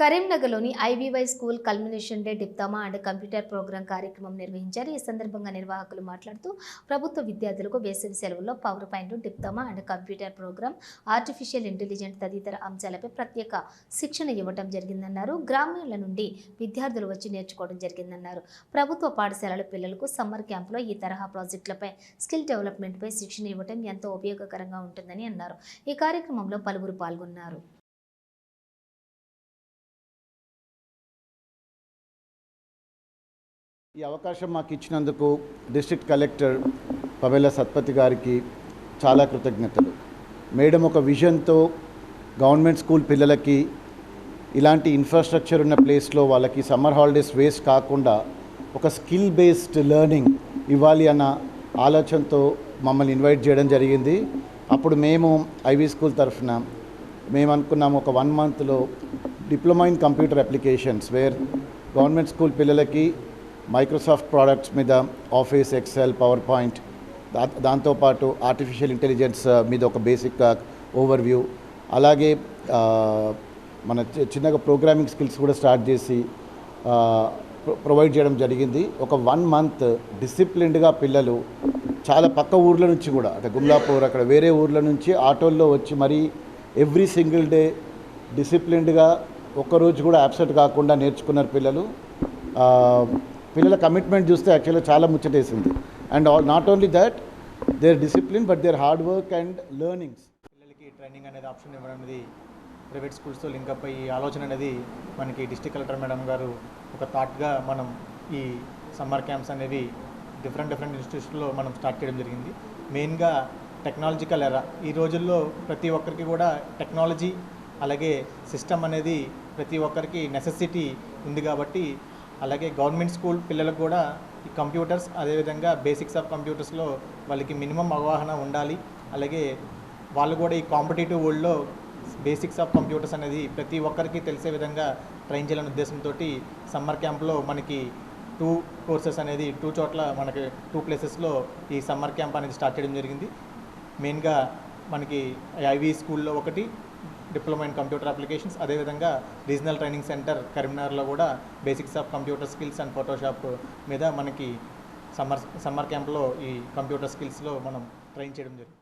కరీంనగర్లోని IVY school culmination day diploma and computer program కార్యక్రమం నిర్వహించారు. ఈ సందర్భంగా నిర్వాహకులు మాట్లాడుతూ ప్రభుత్వ విద్యార్థులకు వేసవి సెలవుల్లో power point diploma and computer program artificial intelligent తదితర అంశాలపై ప్రత్యేక శిక్షణ ఇవ్వడం జరిగిందన్నారు. గ్రామీణుల నుండి విద్యార్థులు వచ్చి నేర్చుకోవడం జరిగిందన్నారు. ప్రభుత్వ పాఠశాలల పిల్లలకు సమ్మర్ క్యాంపులో ఈ తరహా ప్రాజెక్టులపై స్కిల్ డెవలప్మెంట్పై శిక్షణ ఇవ్వడం ఎంతో ఉపయోగకరంగా ఉంటుందని అన్నారు. ఈ కార్యక్రమంలో పలువురు పాల్గొన్నారు. ఈ అవకాశం మాకు ఇచ్చినందుకు డిస్ట్రిక్ట్ కలెక్టర్ పవేల సత్పతి గారికి చాలా కృతజ్ఞతలు. మేడం ఒక విజన్తో గవర్నమెంట్ స్కూల్ పిల్లలకి ఇలాంటి ఇన్ఫ్రాస్ట్రక్చర్ ఉన్న ప్లేస్లో వాళ్ళకి సమ్మర్ హాలిడేస్ వేస్ట్ కాకుండా ఒక స్కిల్ బేస్డ్ లెర్నింగ్ ఇవ్వాలి అన్న ఆలోచనతో మమ్మల్ని ఇన్వైట్ చేయడం జరిగింది. అప్పుడు మేము ఐవీ స్కూల్ తరఫున మేము అనుకున్నాము ఒక వన్ మంత్లో diploma in computer applications where government school పిల్లలకి మైక్రోసాఫ్ట్ ప్రోడక్ట్స్ మీద ఆఫీస్ ఎక్సెల్ పవర్ పాయింట్ దా దాంతోపాటు ఆర్టిఫిషియల్ ఇంటెలిజెన్స్ మీద ఒక బేసిక్ ఓవర్ వ్యూ అలాగే uh, మన చి- చిన్నగా ప్రోగ్రామింగ్ స్కిల్స్ కూడా స్టార్ట్ చేసి uh, ప్రొ- ప్రొవైడ్ చేయడం జరిగింది. ఒక వన్ మంత్ డిసిప్లిన్డ్గా పిల్లలు చాలా పక్క ఊర్ల నుంచి కూడా అంటే గుమ్లాపూర్ అక్కడ వేరే ఊర్ల నుంచి ఆటోల్లో వచ్చి మరీ ఎవ్రీ సింగిల్ డే డిసిప్లిన్డ్గా ఒక్కరోజు కూడా అబ్సెంట్ కాకుండా నేర్చుకున్నారు పిల్లలు. Uh, పిల్లల కమిట్మెంట్ చూస్తే యాక్చువల్గా చాలా ముచ్చటేసింది. And not only that their discipline but their hard work and learnings పిల్లలకి ట్రైనింగ్ అనేది ఆప్షన్ ఇవ్వడం అనేది ప్రైవేట్ స్కూల్స్తో లింకప్ అయ్యి ఆలోచన అనేది మనకి డిస్టిక్ కలెక్టర్ మేడం గారు ఒక థాట్గా మనం ఈ సమ్మర్ క్యాంప్స్ అనేవి డిఫరెంట్ డిఫరెంట్ ఇన్స్టిట్యూషన్లో మనం స్టార్ట్ చేయడం జరిగింది. మెయిన్గా టెక్నాలజికల్ ఎరా ఈ రోజుల్లో ప్రతి ఒక్కరికి కూడా టెక్నాలజీ అలాగే సిస్టమ్ అనేది ప్రతి ఒక్కరికి నెసెసిటీ ఉంది కాబట్టి అలాగే గవర్నమెంట్ స్కూల్ పిల్లలకు కూడా ఈ కంప్యూటర్స్ అదేవిధంగా బేసిక్స్ ఆఫ్ కంప్యూటర్స్లో వాళ్ళకి మినిమం అవగాహన ఉండాలి. అలాగే వాళ్ళు కూడా ఈ కాంపిటేటివ్ వరల్డ్లో బేసిక్స్ ఆఫ్ కంప్యూటర్స్ అనేది ప్రతి ఒక్కరికి తెలిసే విధంగా ట్రైన్ చేయాలనే ఉద్దేశంతో సమ్మర్ క్యాంప్లో మనకి టూ కోర్సెస్ అనేది టూ చోట్ల మనకి టూ ప్లేసెస్లో ఈ సమ్మర్ క్యాంప్ అనేది స్టార్ట్ చేయడం జరిగింది. మెయిన్గా మనకి ఐవీ స్కూల్లో ఒకటి డిప్లొమా ఇన్ కంప్యూటర్ అప్లికేషన్స్. అదేవిధంగా రీజనల్ ట్రైనింగ్ సెంటర్ కరీంనగర్లో కూడా basics of computer skills and Photoshop మీద మనకి సమ్మర్ సమ్మర్ క్యాంప్లో ఈ కంప్యూటర్ స్కిల్స్లో మనం ట్రైన్ చేయడం జరిగింది.